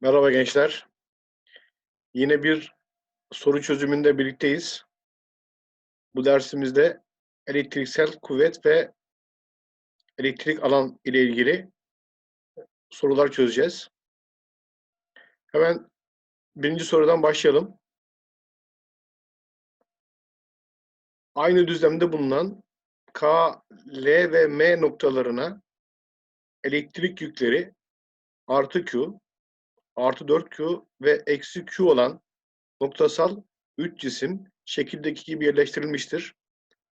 Merhaba gençler. Yine bir soru çözümünde birlikteyiz. Bu dersimizde elektriksel kuvvet ve elektrik alan ile ilgili sorular çözeceğiz. Hemen birinci sorudan başlayalım. Aynı düzlemde bulunan K, L ve M noktalarına elektrik yükleri artı Q, artı 4Q ve eksi Q olan noktasal üç cisim şekildeki gibi yerleştirilmiştir.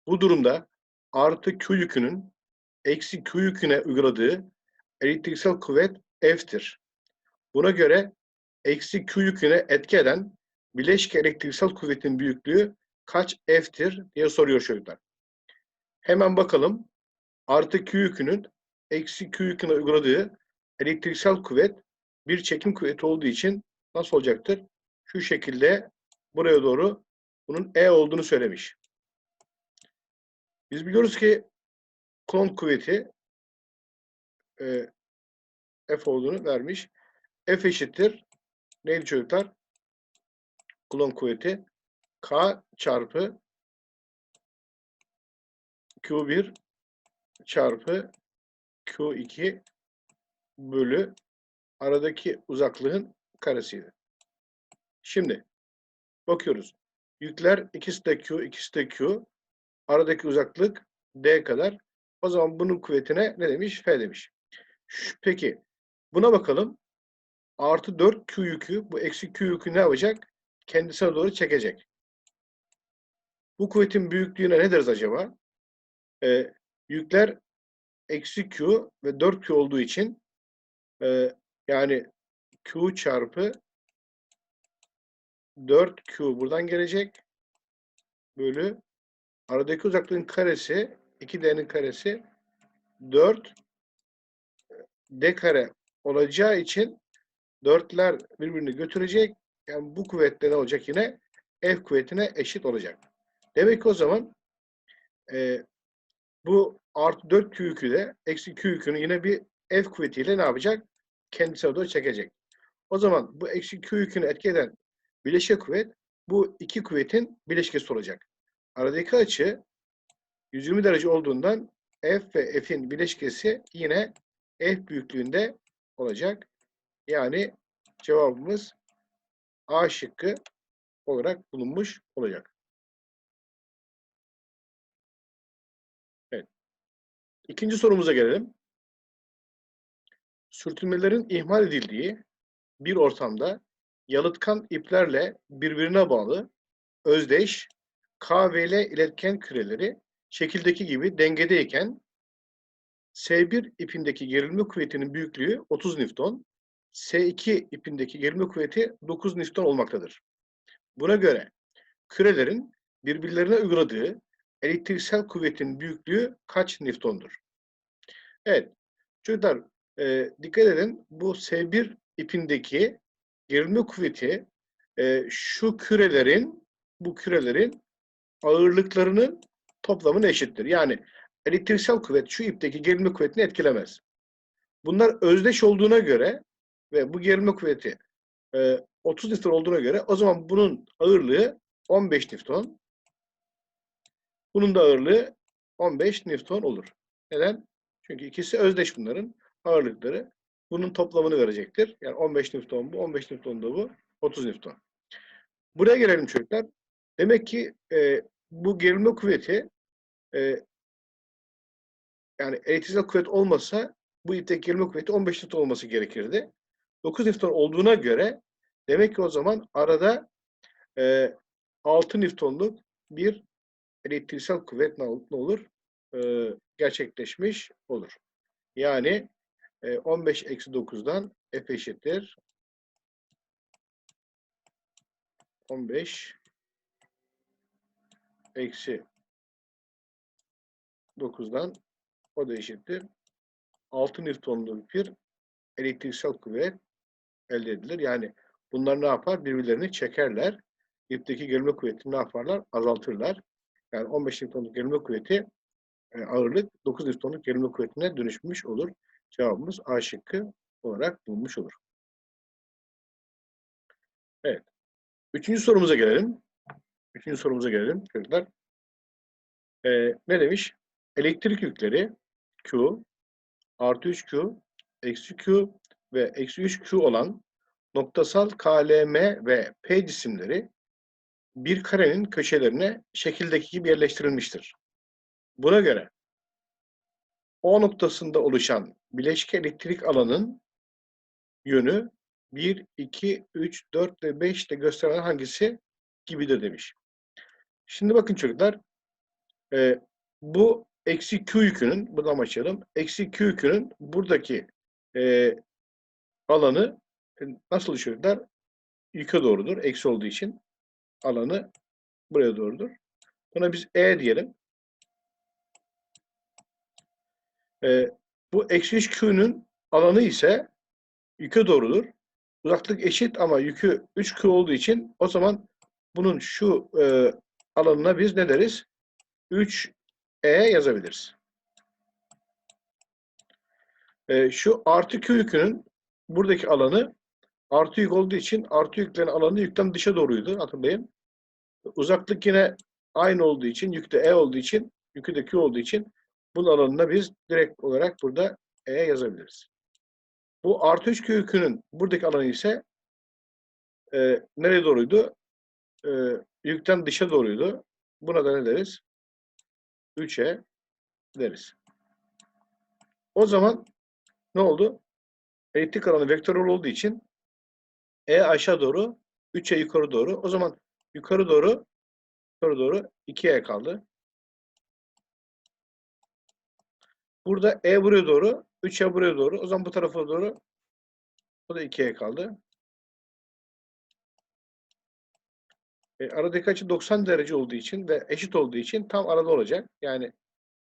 Bu durumda artı Q yükünün eksi Q yüküne uyguladığı elektriksel kuvvet F'tir. Buna göre eksi Q yüküne etki eden bileşik elektriksel kuvvetin büyüklüğü kaç F'tir diye soruyor çocuklar. Hemen bakalım. Artı Q yükünün eksi Q yüküne uyguladığı elektriksel kuvvet bir çekim kuvveti olduğu için nasıl olacaktır? Şu şekilde buraya doğru bunun E olduğunu söylemiş. Biz biliyoruz ki Coulomb kuvveti e, F olduğunu vermiş. F eşittir. Neydi çocuklar? Coulomb kuvveti K çarpı Q1 çarpı Q2 bölü aradaki uzaklığın karesiydi. Şimdi bakıyoruz. Yükler ikisi de Q, ikisi de Q. Aradaki uzaklık D kadar. O zaman bunun kuvvetine ne demiş? F demiş. Peki buna bakalım. Artı 4 Q yükü, bu eksi Q yükü ne yapacak? Kendisine doğru çekecek. Bu kuvvetin büyüklüğüne ne deriz acaba? Ee, yükler eksi Q ve 4Q olduğu için e, yani Q çarpı 4Q buradan gelecek. Bölü aradaki uzaklığın karesi 2D'nin karesi 4 D kare olacağı için dörtler birbirini götürecek. Yani bu kuvvetle ne olacak yine? F kuvvetine eşit olacak. Demek ki o zaman e, bu artı 4 Q de eksi Q yine bir F kuvvetiyle ne yapacak? Kendisine doğru çekecek. O zaman bu eksi Q yükünü etki eden bileşik kuvvet bu iki kuvvetin bileşkesi olacak. Aradaki açı 120 derece olduğundan F ve F'in bileşkesi yine F büyüklüğünde olacak. Yani cevabımız A şıkkı olarak bulunmuş olacak. Evet. İkinci sorumuza gelelim sürtünmelerin ihmal edildiği bir ortamda yalıtkan iplerle birbirine bağlı özdeş K ve L iletken küreleri şekildeki gibi dengedeyken S1 ipindeki gerilme kuvvetinin büyüklüğü 30 Newton, S2 ipindeki gerilme kuvveti 9 Newton olmaktadır. Buna göre kürelerin birbirlerine uyguladığı elektriksel kuvvetin büyüklüğü kaç Newton'dur? Evet, çocuklar e, dikkat edin bu S1 ipindeki gerilme kuvveti e, şu kürelerin bu kürelerin ağırlıklarının toplamına eşittir. Yani elektriksel kuvvet şu ipteki gerilme kuvvetini etkilemez. Bunlar özdeş olduğuna göre ve bu gerilme kuvveti e, 30 Newton olduğuna göre o zaman bunun ağırlığı 15 Newton. Bunun da ağırlığı 15 Newton olur. Neden? Çünkü ikisi özdeş bunların ağırlıkları bunun toplamını verecektir. Yani 15 Newton bu, 15 Newton da bu, 30 Newton. Buraya gelelim çocuklar. Demek ki e, bu gerilme kuvveti e, yani elektriksel kuvvet olmasa bu ipteki gerilme kuvveti 15 Newton olması gerekirdi. 9 Newton olduğuna göre demek ki o zaman arada e, 6 Newton'luk bir elektriksel kuvvet ne olur? E, gerçekleşmiş olur. Yani 15 eksi 9'dan f eşittir. 15 eksi 9'dan o da eşittir. 6 Newton'luk bir elektriksel kuvvet elde edilir. Yani bunlar ne yapar? Birbirlerini çekerler. İpteki gerilme kuvvetini ne yaparlar? Azaltırlar. Yani 15 Newton'luk gerilme kuvveti e, ağırlık 9 Newton'luk gerilme kuvvetine dönüşmüş olur. Cevabımız A şıkkı olarak bulunmuş olur. Üçüncü sorumuza gelelim. Üçüncü sorumuza gelelim çocuklar. Ee, ne demiş? Elektrik yükleri Q, artı 3Q, eksi Q ve eksi 3Q olan noktasal KLM ve P cisimleri bir karenin köşelerine şekildeki gibi yerleştirilmiştir. Buna göre O noktasında oluşan bileşke elektrik alanın yönü 1, 2, 3, 4 ve 5 de gösteren hangisi gibidir demiş. Şimdi bakın çocuklar, e, bu eksi Q yükünün, buradan başlayalım, eksi Q yükünün buradaki e, alanı e, nasıl çocuklar? Yüke doğrudur, eksi olduğu için alanı buraya doğrudur. Buna biz E diyelim. E, bu eksi 3 Q'nun alanı ise yüke doğrudur. Uzaklık eşit ama yükü 3Q olduğu için o zaman bunun şu e, alanına biz ne deriz? 3E yazabiliriz. E, şu artı Q yükünün buradaki alanı artı yük olduğu için artı yüklerin alanı yükten dışa doğruydu hatırlayın. Uzaklık yine aynı olduğu için yükte E olduğu için yükü de Q olduğu için bunun alanına biz direkt olarak burada E yazabiliriz. Bu artı 3 Q yükünün buradaki alanı ise e, nereye doğruydu? E, yükten dışa doğruydu. Buna da ne deriz? 3'e deriz. O zaman ne oldu? Elektrik alanı vektörel olduğu için E aşağı doğru, 3'e yukarı doğru. O zaman yukarı doğru, yukarı doğru 2E kaldı. Burada E buraya doğru, 3'e buraya doğru. O zaman bu tarafa doğru bu da 2'ye kaldı. E, aradaki açı 90 derece olduğu için ve eşit olduğu için tam arada olacak. Yani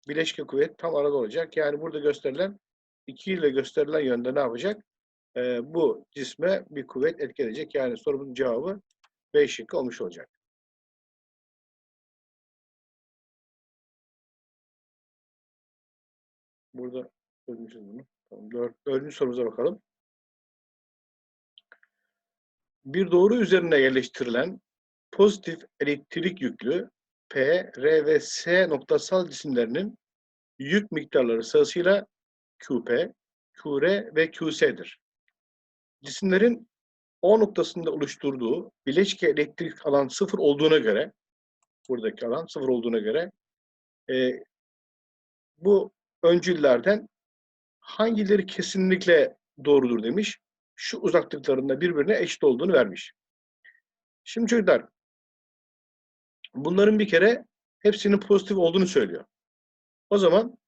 bileşke kuvvet tam arada olacak. Yani burada gösterilen 2 ile gösterilen yönde ne yapacak? E, bu cisme bir kuvvet etki edecek. Yani sorumuzun cevabı B şıkkı olmuş olacak. Burada çözmüşüz bunu. Tamam, dört, dördüncü sorumuza bakalım. Bir doğru üzerine yerleştirilen pozitif elektrik yüklü P, R ve S noktasal cisimlerinin yük miktarları sırasıyla QP, QR ve QS'dir. Cisimlerin O noktasında oluşturduğu bileşke elektrik alan sıfır olduğuna göre, buradaki alan sıfır olduğuna göre, e, bu öncüllerden hangileri kesinlikle doğrudur demiş. Şu uzaklıklarında birbirine eşit olduğunu vermiş. Şimdi çocuklar, bunların bir kere hepsinin pozitif olduğunu söylüyor. O zaman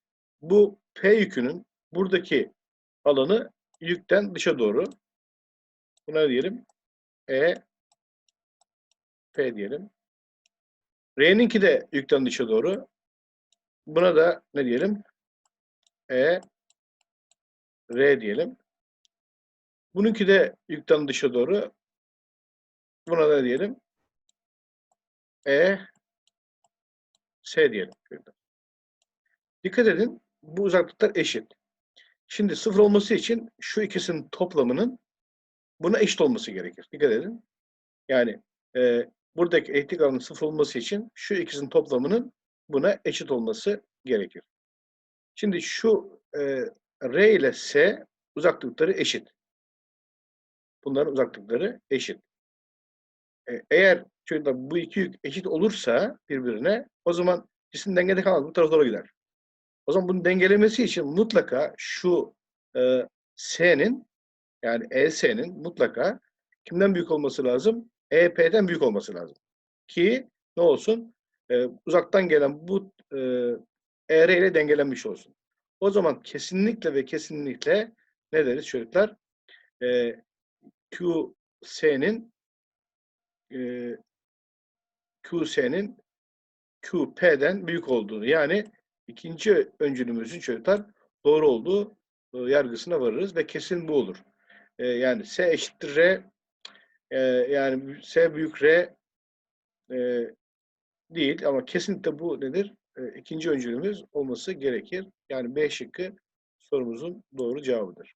bu P yükünün buradaki alanı yükten dışa doğru. Buna diyelim E P diyelim. R'ninki de yükten dışa doğru. Buna da ne diyelim? E R diyelim. Bununki de yükten dışa doğru. Buna da diyelim. E S diyelim. Dikkat edin. Bu uzaklıklar eşit. Şimdi sıfır olması için şu ikisinin toplamının buna eşit olması gerekir. Dikkat edin. Yani e, buradaki elektrik alanının sıfır olması için şu ikisinin toplamının buna eşit olması gerekir. Şimdi şu e, R ile S uzaklıkları eşit. Bunların uzaklıkları eşit. E, eğer şöyle bu iki yük eşit olursa birbirine o zaman cisim dengede kalmaz. Bu tarafa doğru gider. O zaman bunu dengelemesi için mutlaka şu e, S'nin yani ES'nin mutlaka kimden büyük olması lazım? EP'den büyük olması lazım. Ki ne olsun? E, uzaktan gelen bu e, ER ile dengelenmiş olsun. O zaman kesinlikle ve kesinlikle ne deriz çocuklar? E, QS'nin e, QS'nin QP'den büyük olduğunu yani ikinci öncülümüzün çocuklar doğru olduğu e, yargısına varırız ve kesin bu olur. E, yani S eşittir R e, yani S büyük R e, değil ama kesinlikle bu nedir? e, ikinci öncülümüz olması gerekir. Yani B şıkkı sorumuzun doğru cevabıdır.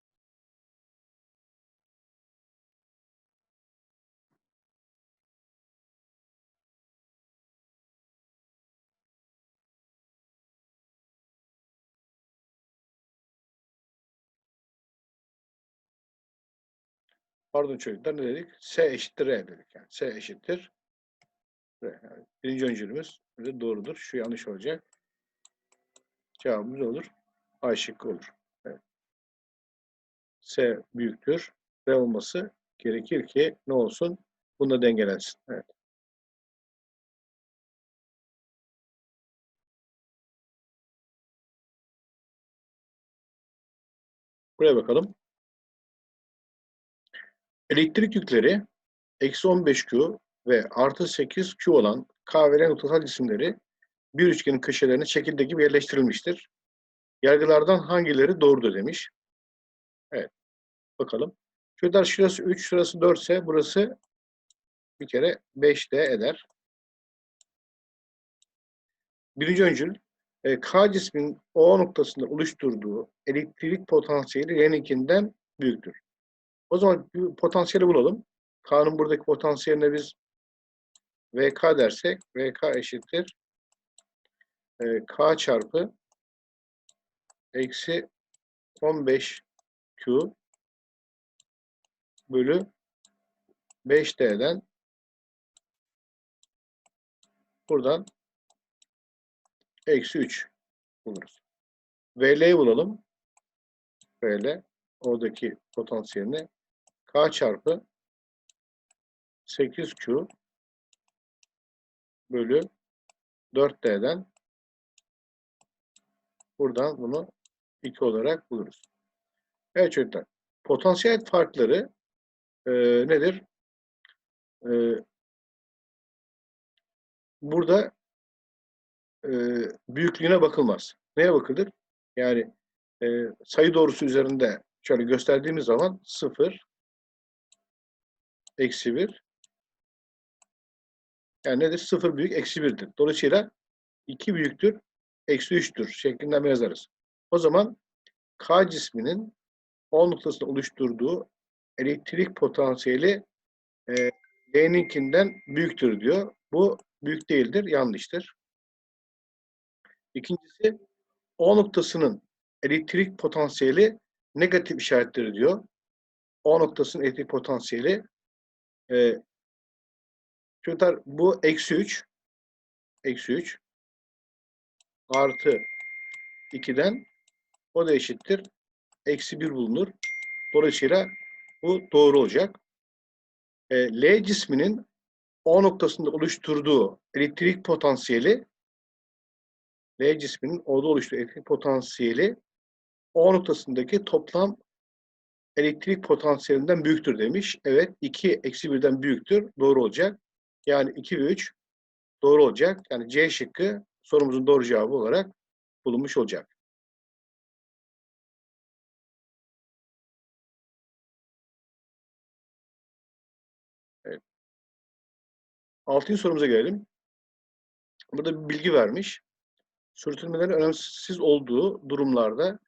Pardon çocuklar ne dedik? S eşittir R dedik. Yani S eşittir R. Yani birinci öncülümüz doğrudur. Şu yanlış olacak. Cevabımız olur. A şıkkı olur. Evet. S büyüktür. R olması gerekir ki ne olsun? Bunda dengelensin. Evet. Buraya bakalım. Elektrik yükleri eksi 15Q ve artı 8Q olan K ve L noktasal cisimleri bir üçgenin köşelerine şekilde gibi yerleştirilmiştir. Yargılardan hangileri doğrudur demiş. Evet. Bakalım. Şurada şurası 3, şurası 4 ise burası bir kere 5 de eder. Birinci öncül e, K cismin O noktasında oluşturduğu elektrik potansiyeli L'ninkinden büyüktür. O zaman potansiyeli bulalım. K'nın buradaki potansiyeline biz VK dersek VK eşittir e, K çarpı eksi 15Q bölü 5D'den buradan eksi 3 buluruz. VL'yi bulalım. VL oradaki potansiyelini K çarpı 8Q bölü 4D'den buradan bunu 2 olarak buluruz. Evet çocuklar. Potansiyel farkları e, nedir? E, burada e, büyüklüğüne bakılmaz. Neye bakılır? Yani e, sayı doğrusu üzerinde şöyle gösterdiğimiz zaman 0 eksi 1 yani nedir? 0 büyük eksi 1'dir. Dolayısıyla 2 büyüktür eksi 3'tür şeklinde yazarız. O zaman K cisminin O noktasında oluşturduğu elektrik potansiyeli e, L'ninkinden büyüktür diyor. Bu büyük değildir, yanlıştır. İkincisi O noktasının elektrik potansiyeli negatif işaretleri diyor. O noktasının elektrik potansiyeli e, çocuklar bu eksi 3 eksi 3 artı 2'den o da eşittir. Eksi 1 bulunur. Dolayısıyla bu doğru olacak. E, L cisminin O noktasında oluşturduğu elektrik potansiyeli L cisminin O'da oluşturduğu elektrik potansiyeli O noktasındaki toplam elektrik potansiyelinden büyüktür demiş. Evet 2 eksi 1'den büyüktür. Doğru olacak. Yani 2 ve 3 doğru olacak. Yani C şıkkı sorumuzun doğru cevabı olarak bulunmuş olacak. Evet. Altıncı sorumuza gelelim. Burada bir bilgi vermiş. Sürtünmelerin önemsiz olduğu durumlarda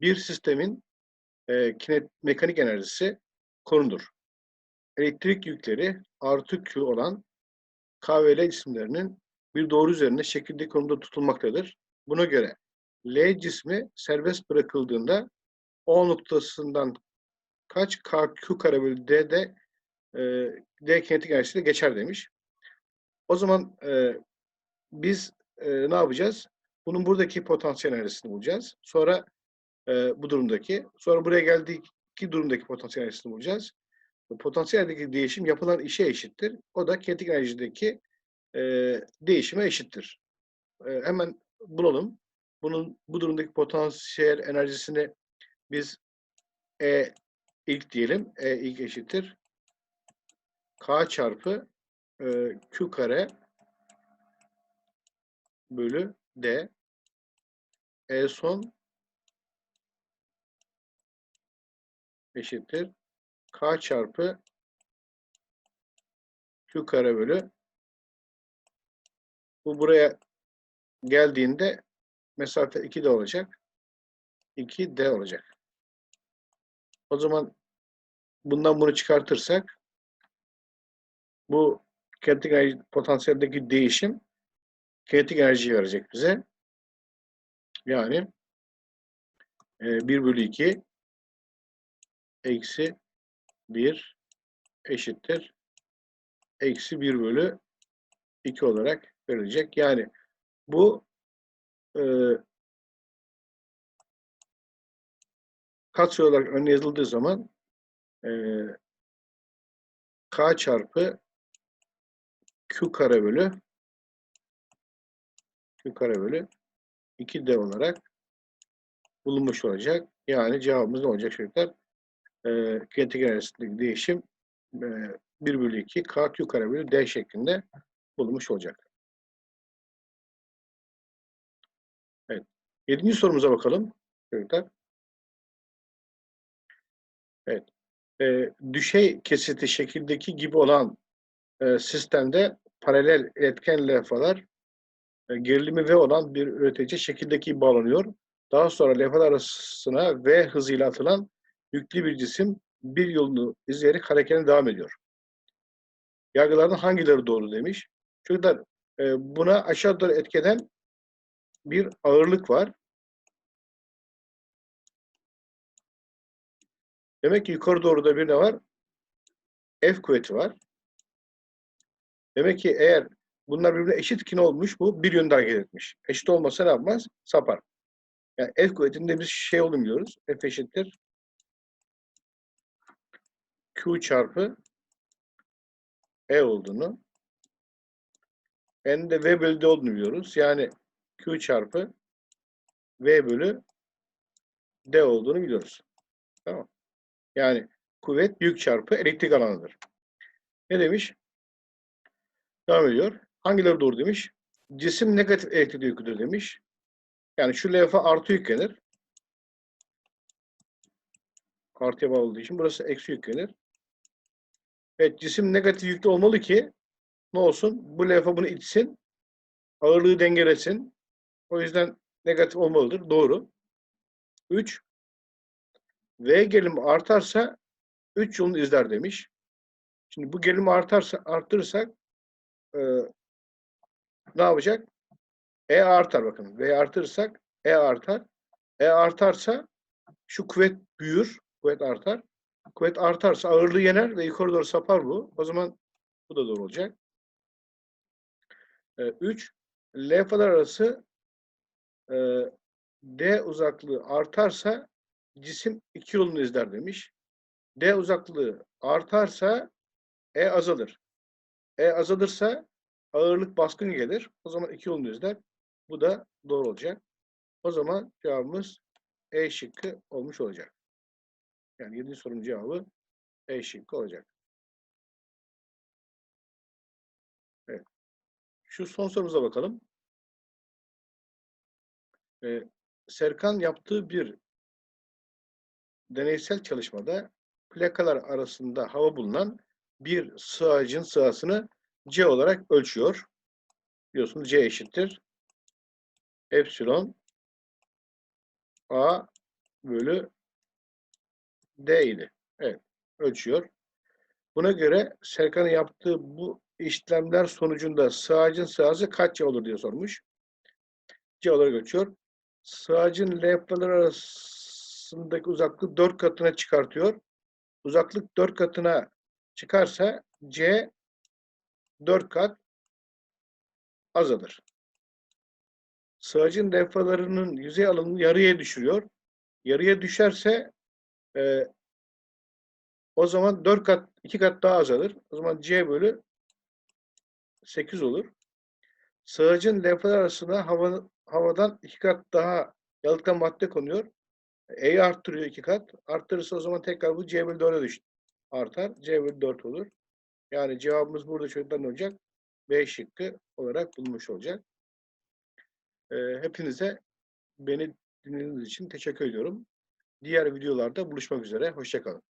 bir sistemin e, kinet, mekanik enerjisi korunur. Elektrik yükleri artı Q olan K ve L cisimlerinin bir doğru üzerinde şekilde konumda tutulmaktadır. Buna göre L cismi serbest bırakıldığında O noktasından kaç KQ kare bölü D'de e, D kinetik enerjisi geçer demiş. O zaman e, biz e, ne yapacağız? Bunun buradaki potansiyel enerjisini bulacağız. Sonra e, bu durumdaki. Sonra buraya geldiği durumdaki potansiyel enerjisini bulacağız. Bu potansiyel değişim yapılan işe eşittir. O da kinetik enerjideki e, değişime eşittir. E, hemen bulalım. Bunun bu durumdaki potansiyel enerjisini biz E ilk diyelim. E ilk eşittir. K çarpı e, Q kare bölü D. E son eşittir. K çarpı Q kare bölü bu buraya geldiğinde mesafe 2D olacak. 2D olacak. O zaman bundan bunu çıkartırsak bu kinetik enerji potansiyeldeki değişim kinetik enerji verecek bize. Yani e, 1 bölü 2 eksi 1 eşittir eksi 1 bölü 2 olarak verilecek. Yani bu e, katsayı olarak önüne yazıldığı zaman e, k çarpı q kare bölü q kare bölü 2d olarak bulunmuş olacak. Yani cevabımız ne olacak çocuklar? E, kinetik enerjisindeki değişim e, 1 bölü 2 k q kare bölü d şeklinde bulunmuş olacak. Evet. Yedinci sorumuza bakalım çocuklar. Evet. E, düşey kesiti şekildeki gibi olan e, sistemde paralel iletken levhalar e, gerilimi V olan bir üretici şekildeki bağlanıyor. Daha sonra levhalar arasına V hızıyla atılan yüklü bir cisim bir yolunu izleyerek hareketine devam ediyor. Yargılardan hangileri doğru demiş. Çocuklar e, buna aşağı doğru etkeden bir ağırlık var. Demek ki yukarı doğru da bir ne var? F kuvveti var. Demek ki eğer bunlar birbirine eşit ne olmuş bu bir yönde hareket etmiş. Eşit olmasa ne yapmaz? Sapar. Yani F kuvvetinde biz şey biliyoruz. F eşittir Q çarpı E olduğunu. N'de V bölü D olduğunu biliyoruz. Yani Q çarpı V bölü D olduğunu biliyoruz. Tamam. Yani kuvvet yük çarpı elektrik alanıdır. Ne demiş? Devam ediyor. Hangileri doğru demiş? Cisim negatif elektrik yüküdür demiş. Yani şu levha artı yüklenir. Artıya bağlı olduğu için burası eksi yüklenir. Evet cisim negatif yüklü olmalı ki ne olsun? Bu levha bunu itsin. Ağırlığı dengelesin. O yüzden negatif olmalıdır. Doğru. 3. V gerilimi artarsa 3 yolunu izler demiş. Şimdi bu gerilimi artarsa arttırırsak e, ne yapacak? E artar bakın. V artırırsak E artar. E artarsa şu kuvvet büyür. Kuvvet artar. Kuvvet artarsa ağırlığı yener ve yukarı doğru sapar bu. O zaman bu da doğru olacak. 3. E, levhalar arası e, D uzaklığı artarsa cisim iki yolunu izler demiş. D uzaklığı artarsa E azalır. E azalırsa ağırlık baskın gelir. O zaman iki yolunu izler. Bu da doğru olacak. O zaman cevabımız E şıkkı olmuş olacak. Yani 7. sorunun cevabı E şıkkı olacak. Evet. Şu son sorumuza bakalım. Ee, Serkan yaptığı bir deneysel çalışmada plakalar arasında hava bulunan bir sığacın sığasını C olarak ölçüyor. Biliyorsunuz C eşittir. Epsilon A bölü D idi. Evet. Ölçüyor. Buna göre Serkan'ın yaptığı bu işlemler sonucunda sığacın sığası kaç C olur diye sormuş. C olarak ölçüyor. Sığacın levhalar arasındaki uzaklığı 4 katına çıkartıyor. Uzaklık 4 katına çıkarsa C 4 kat azalır. Sığacın levhalarının yüzey alanını yarıya düşürüyor. Yarıya düşerse e, o zaman 4 kat, 2 kat daha azalır. O zaman C bölü 8 olur. Sığacın levhalar arasında hava, havadan 2 kat daha yalıtkan madde konuyor. E'yi arttırıyor 2 kat. Arttırırsa o zaman tekrar bu C bölü 4'e düştü. Artar. C bölü 4 olur. Yani cevabımız burada çocuklar olacak? B şıkkı olarak bulunmuş olacak. Ee, hepinize beni dinlediğiniz için teşekkür ediyorum. Diğer videolarda buluşmak üzere. Hoşçakalın.